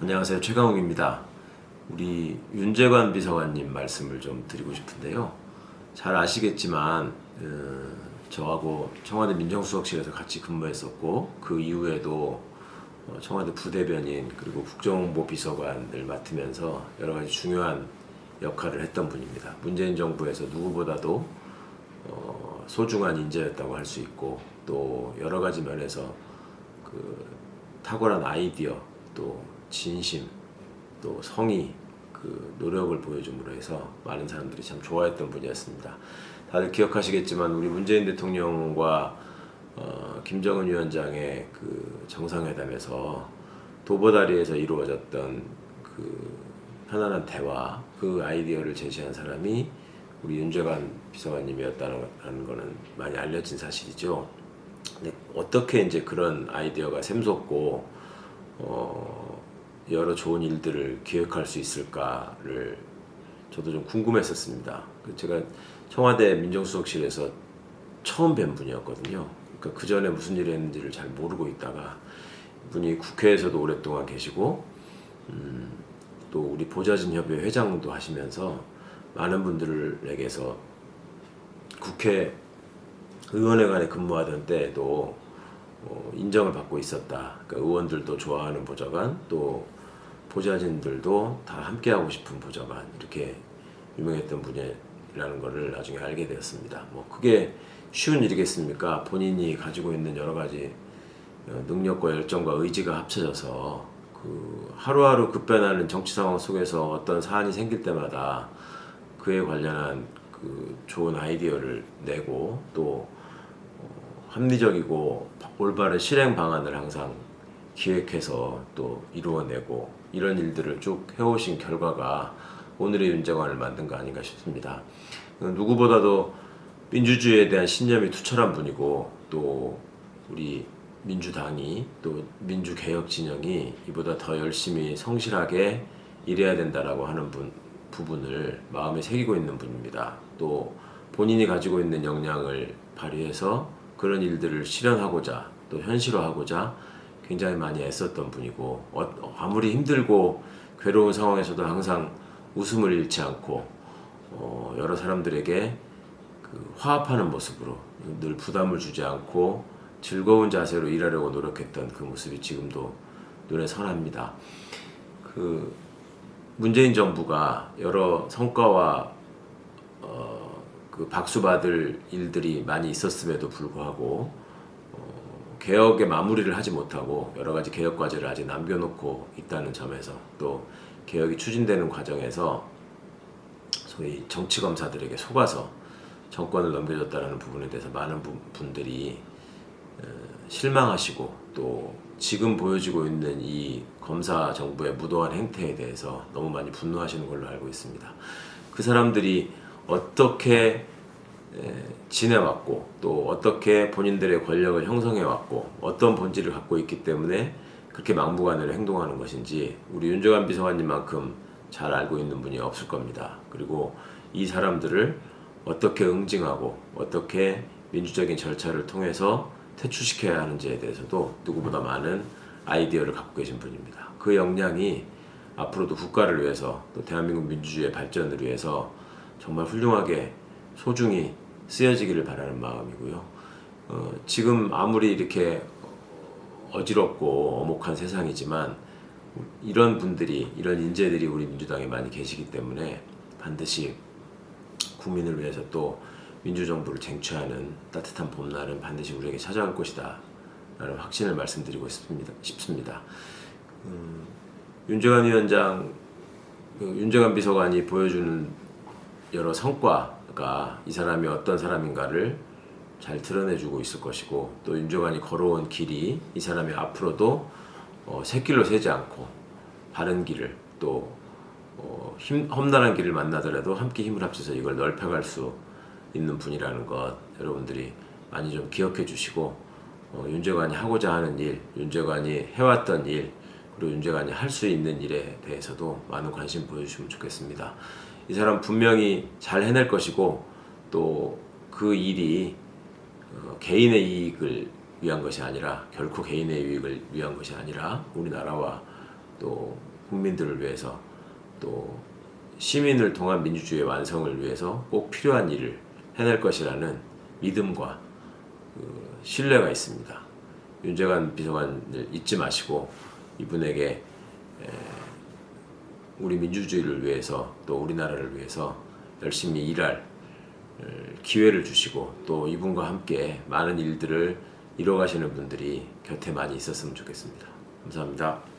안녕하세요. 최강욱입니다. 우리 윤재관 비서관님 말씀을 좀 드리고 싶은데요. 잘 아시겠지만 어, 저하고 청와대 민정수석실에서 같이 근무했었고 그 이후에도 어, 청와대 부대변인 그리고 국정홍보 비서관을 맡으면서 여러 가지 중요한 역할을 했던 분입니다. 문재인 정부에서 누구보다도 어, 소중한 인재였다고 할 수 있고 또 여러 가지 면에서 그 탁월한 아이디어 또 진심 또 성의 그 노력을 보여줌으로 해서 많은 사람들이 참 좋아했던 분이었습니다. 다들 기억하시겠지만 우리 문재인 대통령과 어, 김정은 위원장의 그 정상회담에서 도보다리에서 이루어졌던 그 편안한 대화 그 아이디어를 제시한 사람이 우리 윤재관 비서관님이었다는 거는 많이 알려진 사실이죠. 근데 어떻게 이제 그런 아이디어가 샘솟고 어, 여러 좋은 일들을 기획할 수 있을까를 저도 좀 궁금했었습니다. 그 제가 청와대 민정수석실에서 처음 뵌 분이었거든요. 그러니까 그 전에 무슨 일을 했는지를 잘 모르고 있다가 분이 국회에서도 오랫동안 계시고 음, 또 우리 보좌진 협회 회장도 하시면서 많은 분들에게서 국회 의원회관에 근무하던 때에도 어, 인정을 받고 있었다. 그러니까 의원들도 좋아하는 보좌관, 또 보좌진들도 다 함께하고 싶은 보좌관 이렇게 유명했던 분이라는 것을 나중에 알게 되었습니다. 뭐 그게 쉬운 일이겠습니까? 본인이 가지고 있는 여러 가지 어, 능력과 열정과 의지가 합쳐져서 그 하루하루 급변하는 정치 상황 속에서 어떤 사안이 생길 때마다 그에 관련한 그 좋은 아이디어를 내고 또 어, 합리적이고 올바른 실행 방안을 항상 기획해서 또 이루어내고 이런 일들을 쭉 해오신 결과가 오늘의 윤재관을 만든 거 아닌가 싶습니다. 어, 누구보다도 민주주의에 대한 신념이 투철한 분이고 또 우리 민주당이 또 민주개혁 진영이 이보다 더 열심히 성실하게 일해야 된다라고 하는 분, 부분을 마음에 새기고 있는 분입니다. 또 본인이 가지고 있는 역량을 발휘해서 그런 일들을 실현하고자 또 현실화하고자 굉장히 많이 애썼던 분이고 어, 아무리 힘들고 괴로운 상황에서도 항상 웃음을 잃지 않고 어, 여러 사람들에게 그 화합하는 모습으로 늘 부담을 주지 않고 즐거운 자세로 일하려고 노력했던 그 모습이 지금도 눈에 선합니다. 그 문재인 정부가 여러 성과와 어, 그 박수 받을 일들이 많이 있었음에도 불구하고 어, 개혁의 마무리를 하지 못하고 여러 가지 개혁 과제를 아직 남겨놓고 있다는 점에서 또 개혁이 추진되는 과정에서 소위 정치 검사들에게 속아서 정권을 넘겨줬다는 부분에 대해서 많은 분- 분들이 어, 실망하시고 또 지금 보여지고 있는 이 검사 정부의 무도한 행태에 대해서 너무 많이 분노하시는 걸로 알고 있습니다. 그 사람들이 어떻게 에, 지내왔고 또 어떻게 본인들의 권력을 형성해왔고 어떤 본질을 갖고 있기 때문에 그렇게 막무가내로 행동하는 것인지 우리 윤정한 비서관님만큼 잘 알고 있는 분이 없을 겁니다. 그리고 이 사람들을 어떻게 응징하고 어떻게 민주적인 절차를 통해서 퇴출시켜야 하는지에 대해서도 누구보다 많은 아이디어를 갖고 계신 분입니다. 그 역량이 앞으로도 국가를 위해서 또 대한민국 민주주의의 발전을 위해서 정말 훌륭하게 소중히 쓰여지기를 바라는 마음이고요. 어, 지금 아무리 이렇게 어지럽고 어목한 세상이지만 이런 분들이 이런 인재들이 우리 민주당에 많이 계시기 때문에 반드시 국민을 위해서 또 민주정부를 쟁취하는 따뜻한 봄날은 반드시 우리에게 찾아올 것이다 라는 확신을 말씀드리고 싶습니다. 싶습니다. 음, 윤재관 위원장, 그 윤재관 비서관이 보여주는 여러 성과 가이 사람이 어떤 사람인가를 잘 드러내주고 있을 것이고 또 윤재관이 걸어온 길이 이 사람이 앞으로도 어, 새길로 새지 않고 바른 길을 또 어, 힘, 험난한 길을 만나더라도 함께 힘을 합쳐서 이걸 넓혀갈 수 있는 분이라는 것 여러분들이 많이 좀 기억해 주시고 어, 윤재관이 하고자 하는 일, 윤재관이 해왔던 일, 그리고 윤재관이 할 수 있는 일에 대해서도 많은 관심 보여주시면 좋겠습니다. 이 사람 분명히 잘 해낼 것이고 또 그 일이 어, 개인의 이익을 위한 것이 아니라 결코 개인의 이익을 위한 것이 아니라 우리나라와 또 국민들을 위해서 또 시민을 통한 민주주의의 완성을 위해서 꼭 필요한 일을 해낼 것이라는 믿음과 그 신뢰가 있습니다. 윤재관 비서관을 잊지 마시고 이분에게 에, 우리 민주주의를 위해서 또 우리나라를 위해서 열심히 일할 에, 기회를 주시고 또 이분과 함께 많은 일들을 이뤄가시는 분들이 곁에 많이 있었으면 좋겠습니다. 감사합니다.